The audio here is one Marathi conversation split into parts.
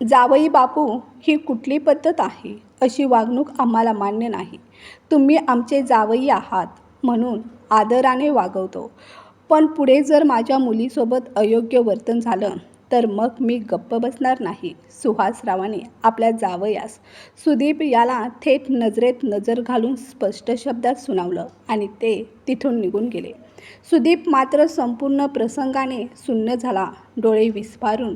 जावई बापू ही कुठली पद्धत आहे अशी वागणूक आम्हाला मान्य नाही. तुम्ही आमचे जावई आहात म्हणून आदराने वागवतो. पण पुढे जर माझ्या मुलीसोबत अयोग्य वर्तन झालं तर मग मी गप्प बसणार नाही. सुहासरावाने आपल्या जावयास सुदीप याला थेट नजरेत नजर घालून स्पष्ट शब्दात सुनावलं आणि ते तिथून निघून गेले. सुदीप मात्र संपूर्ण प्रसंगाने सुन्न झाला. डोळे विस्फारून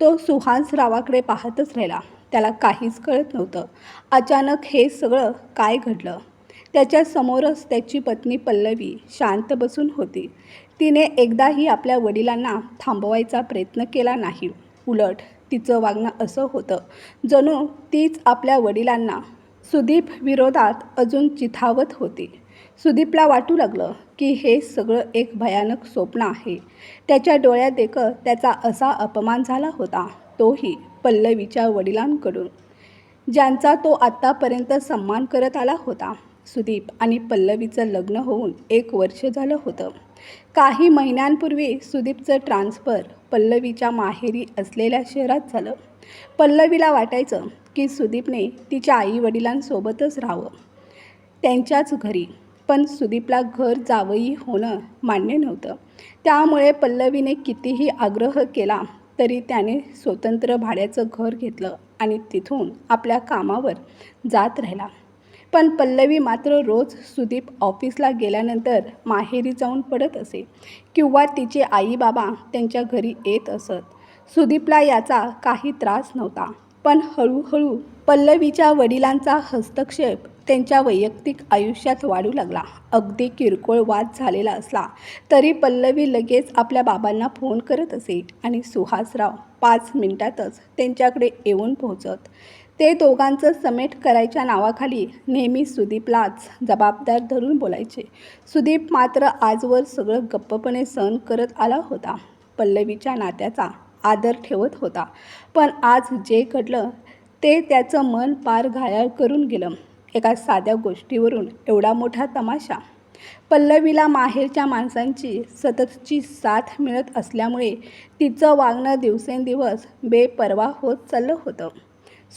तो सुहासरावाकडे पाहतच राहिला. त्याला काहीच कळत नव्हतं. अचानक हे सगळं काय घडलं? त्याच्यासमोरच त्याची पत्नी पल्लवी शांत बसून होती. तिने एकदाही आपल्या वडिलांना थांबवायचा प्रयत्न केला नाही. उलट तिचं वागणं असं होतं. जणू तीच आपल्या वडिलांना सुदीप विरोधात अजून चिथावत होती. सुदीपला वाटू लागलं की हे सगळं एक भयानक स्वप्न आहे. त्याच्या डोळ्यात एक त्याचा असा अपमान झाला होता तोही पल्लवीच्या वडिलांकडून. ज्यांचा तो आत्तापर्यंत सन्मान करत आला होता सुदीप आणि पल्लवीचं लग्न होऊन एक वर्ष झालं होतं. काही महिन्यांपूर्वी सुदीपचं ट्रान्सफर पल्लवीच्या माहेरी असलेल्या शहरात झालं. पल्लवीला वाटायचं की सुदीपने तिच्या आईवडिलांसोबतच राहावं. त्यांच्याच घरी पण सुदीपला घर जावई होणं मान्य नव्हतं. त्यामुळे पल्लवीने कितीही आग्रह केला तरी त्याने स्वतंत्र भाड्याचं घर घेतलं आणि तिथून आपल्या कामावर जात राहिला. पण पल्लवी मात्र रोज सुदीप ऑफिसला गेल्यानंतर माहेरी जाऊन पडत असे किंवा तिचे आई बाबा त्यांच्या घरी येत असत. सुदीपला याचा काही त्रास नव्हता. पण हळूहळू पल्लवीच्या वडिलांचा हस्तक्षेप त्यांच्या वैयक्तिक आयुष्यात वाढू लागला. अगदी किरकोळ वाद झालेला असला तरी पल्लवी लगेच आपल्या बाबांना फोन करत असे आणि सुहासराव पाच मिनिटातच त्यांच्याकडे येऊन पोहोचत. ते दोघांचं समेट करायच्या नावाखाली नेहमी सुदीपलाच जबाबदार धरून बोलायचे. सुदीप मात्र आजवर सगळं गप्पपणे सहन करत आला होता. पल्लवीच्या नात्याचा आदर ठेवत होता. पण आज जे घडलं ते त्याचं मन पार घायाळ करून गेलं. एका साध्या गोष्टीवरून एवढा मोठा तमाशा. पल्लवीला माहेरच्या माणसांची सततची साथ मिळत असल्यामुळे तिचं वागणं दिवसेंदिवस बेपर्वा होत चाललं होतं.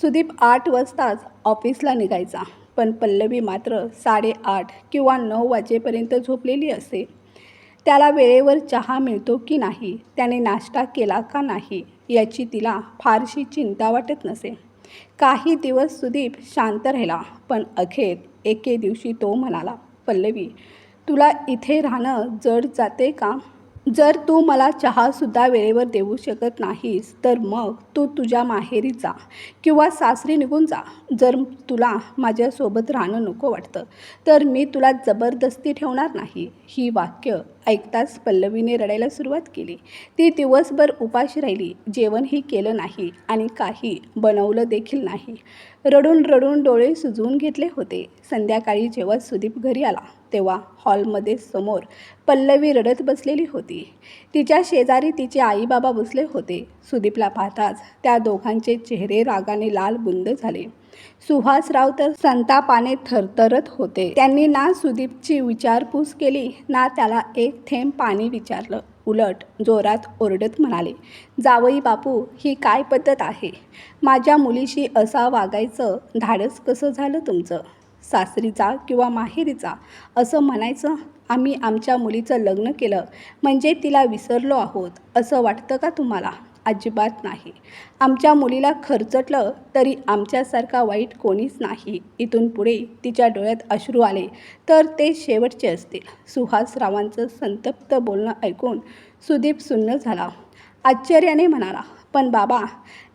सुदीप आठ वाजताच ऑफिसला निघायचा पण पल्लवी मात्र साडेआठ किंवा नऊ वाजेपर्यंत झोपलेली असे. त्याला वेळेवर चहा मिळतो की नाही त्याने नाश्ता केला का नाही याची तिला फारशी चिंता वाटत नसे. काही दिवस सुदीप शांत राहिला पण अखेर एके दिवशी तो म्हणाला पल्लवी तुला इथे राहणं जड जाते का? जर तू मला चहासुद्धा वेळेवर देऊ शकत नाहीस तर मग तू तुझ्या माहेरी जा किंवा सासरी निघून जा. जर तुला माझ्यासोबत राहणं नको वाटतं तर मी तुला जबरदस्ती ठेवणार नाही. ही वाक्य ऐकताच पल्लवीने रडायला सुरुवात केली. ती दिवसभर उपाशी राहिली. जेवणही केलं नाही आणि काही बनवलं देखील नाही. रडून रडून डोळे सुजवून घेतले होते. संध्याकाळी जेव्हा सुदीप घरी आला तेव्हा हॉलमध्ये समोर पल्लवी रडत बसलेली होती. तिच्या शेजारी तिचे आईबाबा बसले होते. सुदीपला पाहताच त्या दोघांचे चेहरे रागाने लाल बुंद झाले. सुहासराव तर संतापाने थरथरत होते. त्यांनी ना सुदीपची विचारपूस केली ना त्याला एक थेंब पाणी विचारलं. उलट जोरात ओरडत म्हणाले जावई बापू ही काय पद्धत आहे? माझ्या मुलीशी असा वागायचं धाडस कसं झालं तुमचं? सासरीचा किंवा माहेरीचा असं म्हणायचं आम्ही आमच्या मुलीचं लग्न केलं म्हणजे तिला विसरलो आहोत असं वाटतं का तुम्हाला? अजिबात नाही. आमच्या मुलीला खर्चटलं तरी आमच्यासारखा वाईट कोणीच नाही. इथून पुढे तिच्या डोळ्यात अश्रू आले तर ते शेवटचे असतील. सुहासरावांचं संतप्त बोलणं ऐकून सुदीप सुन्न झाला. आश्चर्याने म्हणाला पण बाबा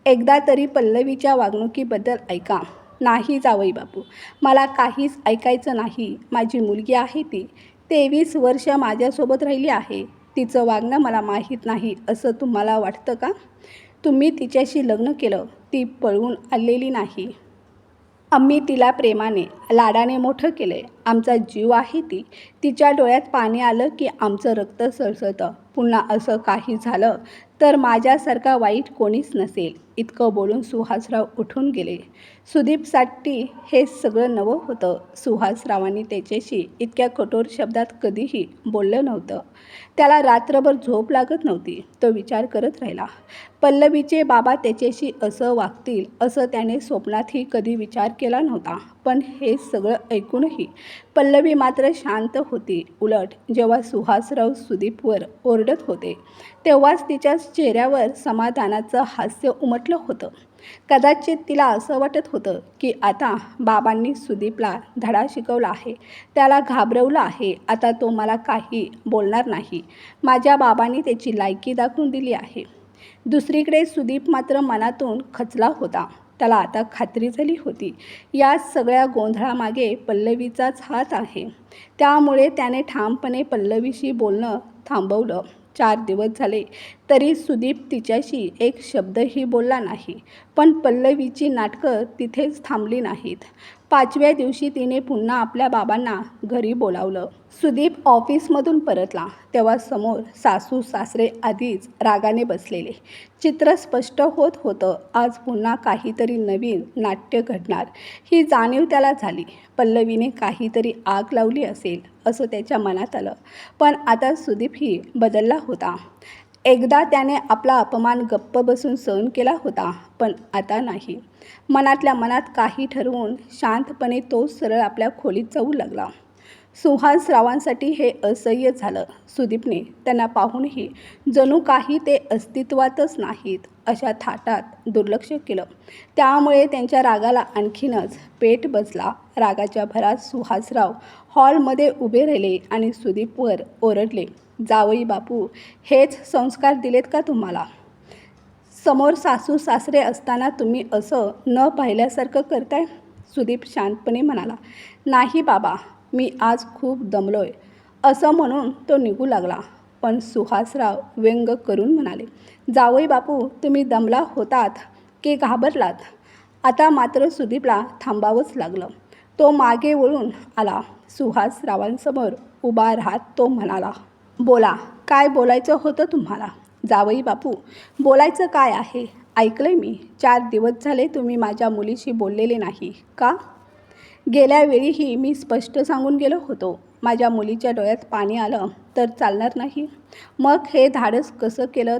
एकदा तरी पल्लवीच्या वागणुकीबद्दल ऐका. नाही जावई बापू. मला काहीच ऐकायचं नाही. माझी मुलगी आहे ती. तेवीस वर्ष माझ्यासोबत राहिली आहे. तिचं वागणं मला माहीत नाही. असं तुम्हाला वाटतं का? तुम्ही तिच्याशी लग्न केलं. ती पळून आलेली नाही. आम्ही तिला प्रेमाने लाडाने मोठं केलं आहे आमचा जीव आहे ती. तिच्या डोळ्यात पाणी आलं की आमचं रक्त सळसळतं. पुन्हा असं काही झालं तर माझ्यासारखा वाईट कोणीच नसेल. इतकं बोलून सुहासराव उठून गेले. सुदीपसाठी हे सगळं नवं होतं. सुहासरावांनी त्याच्याशी इतक्या कठोर शब्दात कधीही बोललं नव्हतं. त्याला रात्रभर झोप लागत नव्हती. तो विचार करत राहिला. पल्लवीचे बाबा त्याच्याशी असं वागतील असं त्याने स्वप्नातही कधी विचार केला नव्हता. पण हे सगळं ऐकूनही पल्लवी मात्र शांत होती. उलट जेव्हा सुहासराव सुदीपवर ओरडत होते तेव्हाच तिच्या चेहऱ्यावर समाधानाचं हास्य उमटलं होतं. कदाचित तिला असं वाटत होतं की आता बाबांनी सुदीपला धडा शिकवला आहे त्याला घाबरवलं आहे आता तो मला काही बोलणार नाही. माझ्या बाबांनी त्याची लायकी दाखवून दिली आहे. दुसरीकडे सुदीप मात्र मनातून खचला होता. त्याला आता खात्री झाली होती. या सगळ्या गोंधळामागे पल्लवीचाच हात आहे. त्यामुळे त्याने ठामपणे पल्लवीशी बोलणं थांबवलं. चार दिवस झाले. तरी सुदीप तिच्याशी एक शब्दही बोलला नाही पण पल्लवीची नाटकं तिथेच थांबली नाहीत. पाचव्या दिवशी तिने पुन्हा आपल्या बाबांना घरी बोलावलं. सुदीप ऑफिसमधून परतला तेव्हा समोर सासू सासरे आधीच रागाने बसलेले. चित्र स्पष्ट होत होतं आज पुन्हा काहीतरी नवीन नाट्य घडणार. ही जाणीव त्याला झाली. पल्लवीने काहीतरी आग लावली असेल असं त्याच्या मनात आलं. पण आता सुदीपही बदलला होता. एकदा त्याने आपला अपमान गप्प बसून सहन केला होता पण आता नाही. मनातल्या मनात काही ठरवून शांतपणे तो सरळ आपल्या खोलीत जाऊ लागला. सुहासरावांसाठी हे असह्य झालं. सुदीपने त्यांना पाहूनही जणू काही ते अस्तित्वातच नाहीत अशा थाटात दुर्लक्ष केलं. त्यामुळे त्यांच्या रागाला आणखीनच पेट बसला. रागाच्या भरात सुहासराव हॉलमध्ये उभे राहिले आणि सुदीपवर ओरडले. जावई बापू हेच संस्कार दिलेत का तुम्हाला? समोर सासू सासरे असताना तुम्ही असं न पाहिल्यासारखं करताय? सुदीप शांतपणे म्हणाला. नाही बाबा मी आज खूप दमलोय. असं म्हणून तो निघू लागला. पण सुहासराव व्यंग करून म्हणाले जावई बापू तुम्ही दमला होतात की घाबरलात? आता मात्र सुदीपला थांबावंच लागलं. तो मागे वळून आला. सुहासरावांसमोर उभा राहत तो म्हणाला बोला काय बोलायचं होतं तुम्हाला? जावई बापू बोलायचं काय आहे? ऐकलं मी. चार दिवस झाले तुम्ही माझ्या मुलीशी बोललेले नाही का? गेल्या वेळीही मी स्पष्ट सांगून गेलो होतो. माझ्या मुलीच्या डोळ्यात पाणी आलं तर चालणार नाही. मग हे धाडस कसं केलं?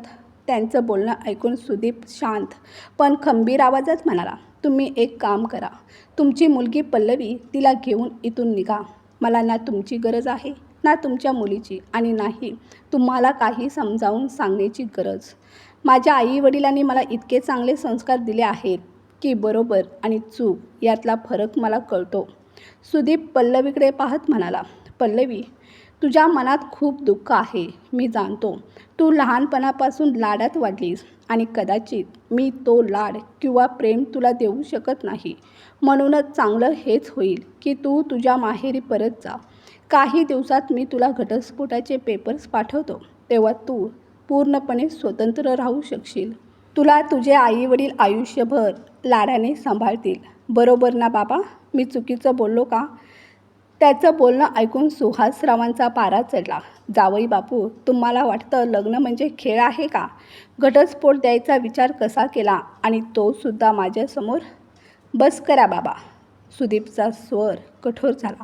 त्यांचं बोलणं ऐकून सुदीप शांत पण खंबीर आवाजात म्हणाला तुम्ही एक काम करा. तुमची मुलगी पल्लवी तिला घेऊन इथून निघा. मला ना तुमची गरज आहे. ना तुमच्या मुलीची आणि नाही तुम्हाला काही समजावून सांगण्याची गरज. माझ्या आईवडिलांनी मला इतके चांगले संस्कार दिले आहेत की बरोबर आणि चूक यातला फरक मला कळतो. सुदीप पल्लवीकडे पाहत म्हणाला पल्लवी तुझ्या मनात खूप दुःख आहे मी जाणतो. तू लहानपणापासून लाडात वाढलीस आणि कदाचित मी तो लाड किंवा प्रेम तुला देऊ शकत नाही. म्हणूनच चांगलं हेच होईल की तू तुझ्या माहेरी परत जा. काही दिवसात मी तुला घटस्फोटाचे पेपर्स पाठवतो तेव्हा तू पूर्णपणे स्वतंत्र राहू शकशील. तुला तुझे आईवडील आयुष्यभर लाडाने सांभाळतील. बरोबर ना बाबा? मी चुकीचं बोललो का? त्याचं बोलणं ऐकून सुहासरावांचा पारा चढला. जावई बापू तुम्हाला वाटतं लग्न म्हणजे खेळ आहे का? घटस्फोट द्यायचा विचार कसा केला आणि तो सुद्धा माझ्यासमोर? बस करा बाबा. सुदीपचा स्वर कठोर झाला.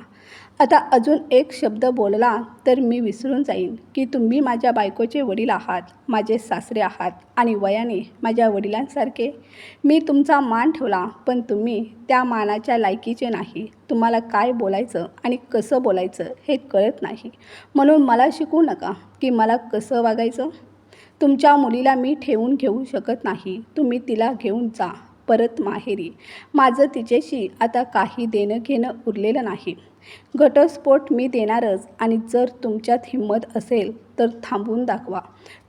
आता अजून एक शब्द बोलला तर मी विसरून जाईन की तुम्ही माझ्या बायकोचे वडील आहात माझे सासरे आहात आणि वयाने माझ्या वडिलांसारखे. मी तुमचा मान ठेवला पण तुम्ही त्या मानाच्या लायकीचे नाही. तुम्हाला काय बोलायचं आणि कसं बोलायचं हे कळत नाही. म्हणून मला शिकू नका की मला कसं वागायचं? तुमच्या मुलीला मी ठेवून घेऊ शकत नाही. तुम्ही तिला घेऊन जा. परत माहेरी. माझं तिच्याशी आता काही देणं घेणं उरलेलं नाही. घटस्फोट मी देणारच आणि जर तुमच्यात हिंमत असेल तर थांबून दाखवा.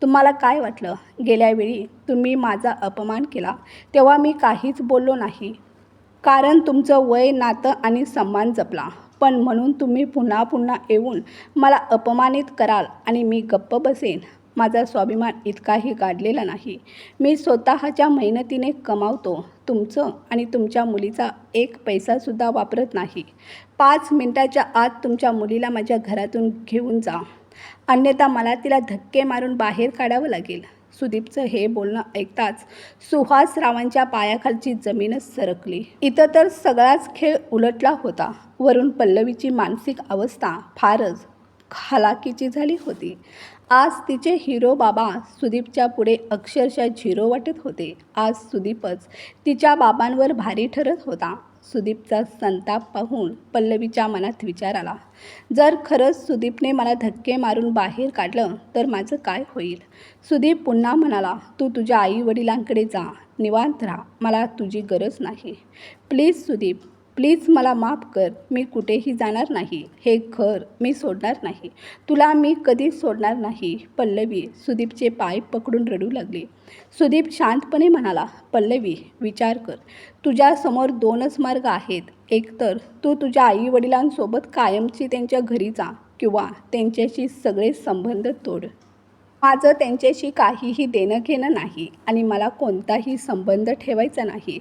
तुम्हाला काय वाटलं? गेल्यावेळी तुम्ही माझा अपमान केला. तेव्हा मी काहीच बोललो नाही. कारण तुमचं वय नातं आणि सन्मान जपला. पण म्हणून तुम्ही पुन्हा पुन्हा येऊन मला अपमानित कराल आणि मी गप्प बसेन. माझा स्वाभिमान इतकाही गाडलेला नाही. मी स्वतःच्या मेहनतीने कमावतो तुमचं आणि तुमच्या मुलीचा एक पैसासुद्धा वापरत नाही. पाच मिनटाच्या आत तुमच्या मुलीला माझ्या घरातून घेऊन जा. अन्यथा मला तिला धक्के मारून बाहेर काढावं लागेल. सुदीपचं हे बोलणं ऐकताच सुहासरावांच्या पायाखालची जमीनच सरकली. इथं तर सगळाच खेळ उलटला होता. वरून पल्लवीची मानसिक अवस्था फारच हलाखीची झाली होती. आज तिचे हिरो बाबा सुदीपच्या पुढे अक्षरशः झिरो वाटत होते. आज सुदीपच तिच्या बाबांवर भारी ठरत होता. सुदीपचा संताप पाहून पल्लवीच्या मनात विचार आला. जर खरंच सुदीपने मला धक्के मारून बाहेर काढलं तर माझं काय होईल? सुदीप पुन्हा म्हणाला तू तुझ्या आई वडिलांकडे जा. निवांत राहा. मला तुझी गरज नाही. प्लीज सुदीप प्लीज मला माफ कर मी कुठेही जाणार नाही हे घर मी सोडणार नाही तुला मी कधीच सोडणार नाही पल्लवी. सुदीपचे पाय पकडून रडू लागले. सुदीप शांतपणे म्हणाला पल्लवी विचार कर तुझ्यासमोर दोनच मार्ग आहेत. एकतर तू तुझ्या आई वडिलांसोबत कायमची त्यांच्या घरी जा किंवा त्यांच्याशी सगळे संबंध तोड. माझं त्यांच्याशी काहीही देणं घेणं नाही आणि मला कोणताही संबंध ठेवायचा नाही.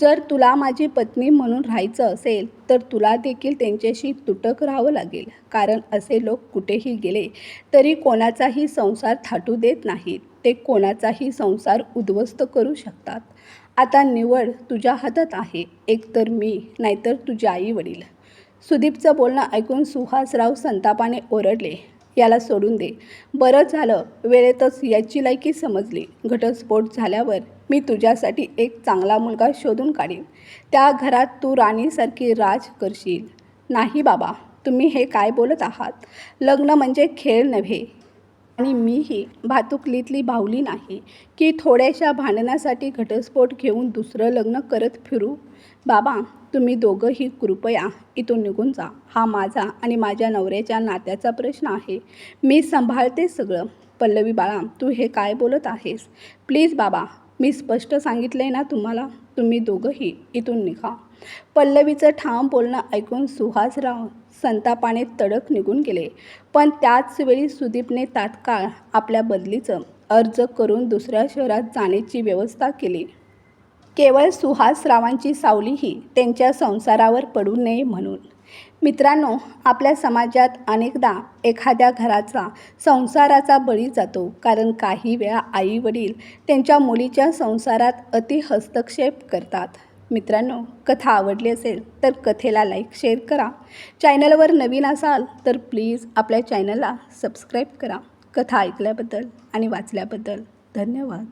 जर तुला माझी पत्नी म्हणून राहायचं असेल तर तुला देखील त्यांच्याशी तुटक राहावं लागेल. कारण असे लोक कुठेही गेले तरी कोणाचाही संसार थाटू देत नाहीत. ते कोणाचाही संसार उद्ध्वस्त करू शकतात. आता निवड तुझ्या हातात आहे. एकतर मी नाहीतर तुझे आई वडील सुदीपचं बोलणं ऐकून सुहासराव संतापाने ओरडले. याला सोडून दे. बरं झालं वेळेतच याची लायकी समजली. घटस्फोट झाल्यावर मी तुझ्यासाठी एक चांगला मुलगा शोधून काढीन. त्या घरात तू राणीसारखी राज करशील. नाही बाबा तुम्ही हे काय बोलत आहात? लग्न म्हणजे खेळ नव्हे. आणि मीही भातुकलीतली भावली नाही की थोड्याशा भांडणासाठी घटस्फोट घेऊन दुसरं लग्न करत फिरू? बाबा तुम्ही दोघंही कृपया इथून निघून जा. हा माझा आणि माझ्या नवऱ्याच्या नात्याचा प्रश्न आहे. मी सांभाळते सगळं. पल्लवी बाळा तू हे काय बोलत आहेस? प्लीज बाबा मी स्पष्ट सांगितलं आहे ना तुम्हाला? तुम्ही दोघंही इथून निघा. पल्लवीचं ठाम बोलणं ऐकून सुहासराव संतापाने तडक निघून गेले. पण त्याच वेळी सुदीपने तात्काळ आपल्या बदलीचं अर्ज करून दुसऱ्या शहरात जाण्याची व्यवस्था केली. केवळ सुहासरावांची सावलीही त्यांच्या संसारावर पडू नये म्हणून. मित्रांनो आपल्या समाजात अनेकदा एखाद्या घराचा संसाराचा बळी जातो कारण काही वेळा आईवडील त्यांच्या मुलीच्या संसारात अति हस्तक्षेप करतात. मित्रांनो कथा आवडली असेल तर कथेला लाईक शेअर करा. चॅनलवर नवीन असाल तर प्लीज आपल्या चॅनलला सबस्क्राईब करा. कथा ऐकल्याबद्दल आणि वाचल्याबद्दल धन्यवाद.